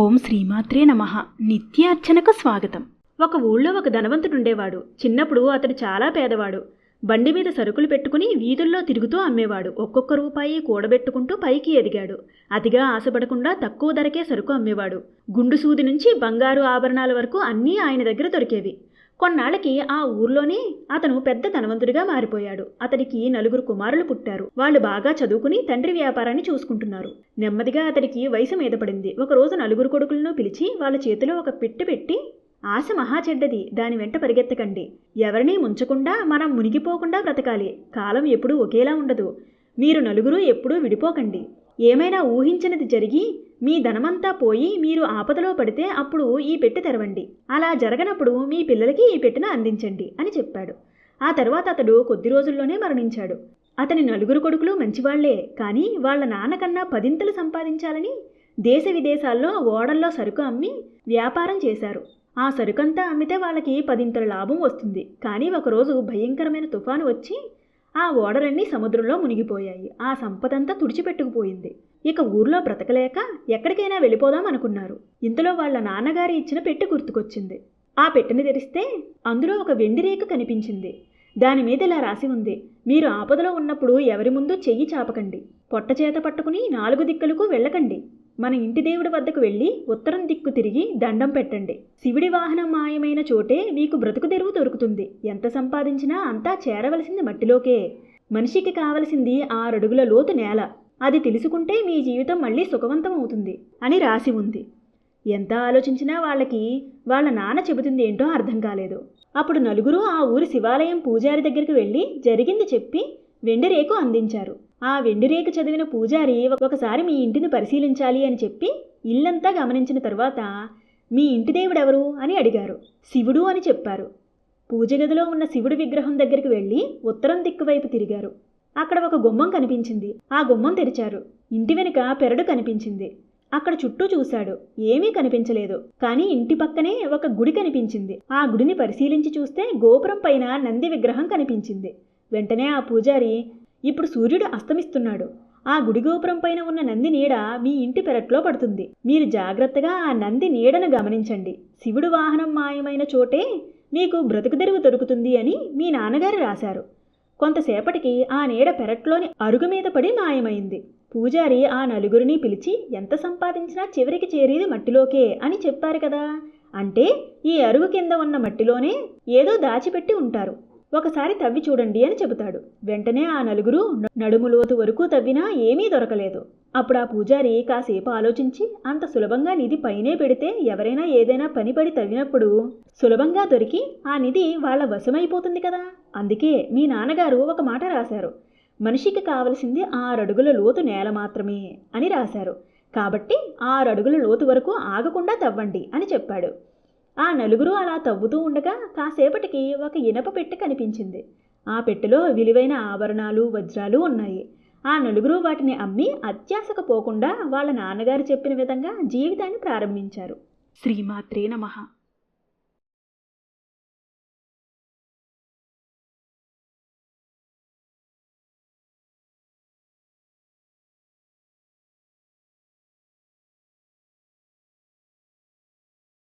ఓం శ్రీమాత్రే నమ. నిత్యార్చనకు స్వాగతం. ఒక ఊళ్ళో ఒక ధనవంతుడుండేవాడు చిన్నప్పుడు అతడు చాలా పేదవాడు. బండి మీద సరుకులు పెట్టుకుని వీధుల్లో తిరుగుతూ అమ్మేవాడు. ఒక్కొక్క రూపాయి కూడబెట్టుకుంటూ పైకి ఎదిగాడు. అతిగా ఆశపడకుండా తక్కువ ధరకే సరుకు అమ్మేవాడు. గుండు సూది నుంచి బంగారు ఆభరణాల వరకు అన్నీ ఆయన దగ్గర దొరికేవి. కొన్నాళ్ళకి ఆ ఊర్లోనే అతను పెద్ద ధనవంతుడిగా మారిపోయాడు. అతడికి నలుగురు కుమారులు పుట్టారు. వాళ్ళు బాగా చదువుకుని తండ్రి వ్యాపారాన్ని చూసుకుంటున్నారు. నెమ్మదిగా అతడికి వయసు మీద పడింది. ఒకరోజు నలుగురు కొడుకులను పిలిచి వాళ్ళ చేతిలో ఒక పిట్టు పెట్టి ఆశ మహా చెడ్డది. దాని వెంట పరిగెత్తకండి. ఎవరినీ ముంచకుండా మనం మునిగిపోకుండా బ్రతకాలి. కాలం ఎప్పుడూ ఒకేలా ఉండదు. మీరు నలుగురు ఎప్పుడూ విడిపోకండి. ఏమైనా ఊహించినది జరిగి మీ ధనమంతా పోయి మీరు ఆపదలో పడితే అప్పుడు ఈ పెట్టె తెరవండి. అలా జరగనప్పుడు మీ పిల్లలకి ఈ పెట్టెను అందించండి అని చెప్పాడు. ఆ తర్వాత అతడు కొద్ది రోజుల్లోనే మరణించాడు. అతని నలుగురు కొడుకులు మంచివాళ్ళే కానీ వాళ్ళ నాన్నకన్నా పదింతలు సంపాదించాలని దేశ విదేశాల్లో ఓడల్లో సరుకు అమ్మి వ్యాపారం చేశారు. ఆ సరుకంతా అమ్మితే వాళ్ళకి పదింతల లాభం వస్తుంది. కానీ ఒకరోజు భయంకరమైన తుఫాను వచ్చి ఆ ఓడలన్నీ సముద్రంలో మునిగిపోయాయి. ఆ సంపదంతా తుడిచిపెట్టుకుపోయింది. ఇక ఊర్లో బ్రతకలేక ఎక్కడికైనా వెళ్ళిపోదాం అనుకున్నారు. ఇంతలో వాళ్ళ నాన్నగారి ఇచ్చిన పెట్టె గుర్తుకొచ్చింది. ఆ పెట్టెని తెరిస్తే అందులో ఒక వెండి రేఖ కనిపించింది. దాని మీద ఇలా రాసి ఉంది మీరు ఆపదలో ఉన్నప్పుడు ఎవరి ముందు చెయ్యి చాపకండి. పొట్ట చేత పట్టుకుని నాలుగు దిక్కులకు వెళ్ళకండి. మన ఇంటి దేవుడి వద్దకు వెళ్ళి ఉత్తరం దిక్కు తిరిగి దండం పెట్టండి. శివుడి వాహనం మాయమైన చోటే మీకు బ్రతుకు తెరువు దొరుకుతుంది. ఎంత సంపాదించినా అంతా చేరవలసింది మట్టిలోకే. మనిషికి కావలసింది ఆరడుగుల లోతు నేల. అది తెలుసుకుంటే మీ జీవితం మళ్ళీ సుఖవంతం అవుతుంది అని రాసి ఉంది. ఎంత ఆలోచించినా వాళ్ళకి వాళ్ళ నాన్న చెబుతుంది ఏంటో అర్థం కాలేదు. అప్పుడు నలుగురు ఆ ఊరి శివాలయం పూజారి దగ్గరికి వెళ్ళి జరిగింది చెప్పి వెండి రేకు అందించారు. ఆ వెండిరేకు చదివిన పూజారి ఒకసారి మీ ఇంటిని పరిశీలించాలి అని చెప్పి ఇల్లంతా గమనించిన తరువాత మీ ఇంటి దేవుడెవరు అని అడిగారు. శివుడు అని చెప్పారు. పూజగదిలో ఉన్న శివుడి విగ్రహం దగ్గరికి వెళ్ళి ఉత్తరం దిక్కు వైపు తిరిగారు. అక్కడ ఒక గుమ్మం కనిపించింది. ఆ గుమ్మం తెరిచారు. ఇంటి వెనుక పెరడు కనిపించింది. అక్కడ చుట్టూ చూశాడు. ఏమీ కనిపించలేదు. కానీ ఇంటి పక్కనే ఒక గుడి కనిపించింది. ఆ గుడిని పరిశీలించి చూస్తే గోపురం పైన నంది విగ్రహం కనిపించింది. వెంటనే ఆ పూజారి ఇప్పుడు సూర్యుడు అస్తమిస్తున్నాడు. ఆ గుడి గోపురం పైన ఉన్న నంది నీడ మీ ఇంటి పెరట్లో పడుతుంది. మీరు జాగ్రత్తగా ఆ నంది నీడను గమనించండి. శివుడు వాహనం మాయమైన చోటే మీకు బ్రతుకుదెరువు దొరుకుతుంది అని మీ నాన్నగారు రాశారు. కొంతసేపటికి ఆ నీడ పెరట్లోని అరుగు మీద పడి మాయమైంది. పూజారి ఆ నలుగురిని పిలిచి ఎంత సంపాదించినా చివరికి చేరేది మట్టిలోకే అని చెప్పారు కదా. అంటే ఈ అరుగు కింద ఉన్న మట్టిలోనే ఏదో దాచిపెట్టి ఉంటారు. ఒకసారి తవ్వి చూడండి అని చెబుతాడు. వెంటనే ఆ నలుగురు నడుములోతు వరకు తవ్వినా ఏమీ దొరకలేదు. అప్పుడు ఆ పూజారి కాసేపు ఆలోచించి అంత సులభంగా నిధి పైనే పెడితే ఎవరైనా ఏదైనా పని పడి తవ్వినప్పుడు సులభంగా దొరికి ఆ నిధి వాళ్ళ వశమైపోతుంది కదా. అందుకే మీ నాన్నగారు ఒక మాట రాశారు. మనిషికి కావలసింది ఆరడుగుల లోతు నేల మాత్రమే అని రాశారు. కాబట్టి ఆరడుగుల లోతు వరకు ఆగకుండా తవ్వండి అని చెప్పాడు. ఆ నలుగురు అలా తవ్వుతూ ఉండగా కాసేపటికి ఒక ఇనప పెట్టె కనిపించింది. ఆ పెట్టెలో విలువైన ఆభరణాలు వజ్రాలు ఉన్నాయి. ఆ నలుగురు వాటిని అమ్మి అత్యాశకు పోకుండా వాళ్ళ నాన్నగారు చెప్పిన విధంగా జీవితాన్ని ప్రారంభించారు. శ్రీమాత్రే నమః.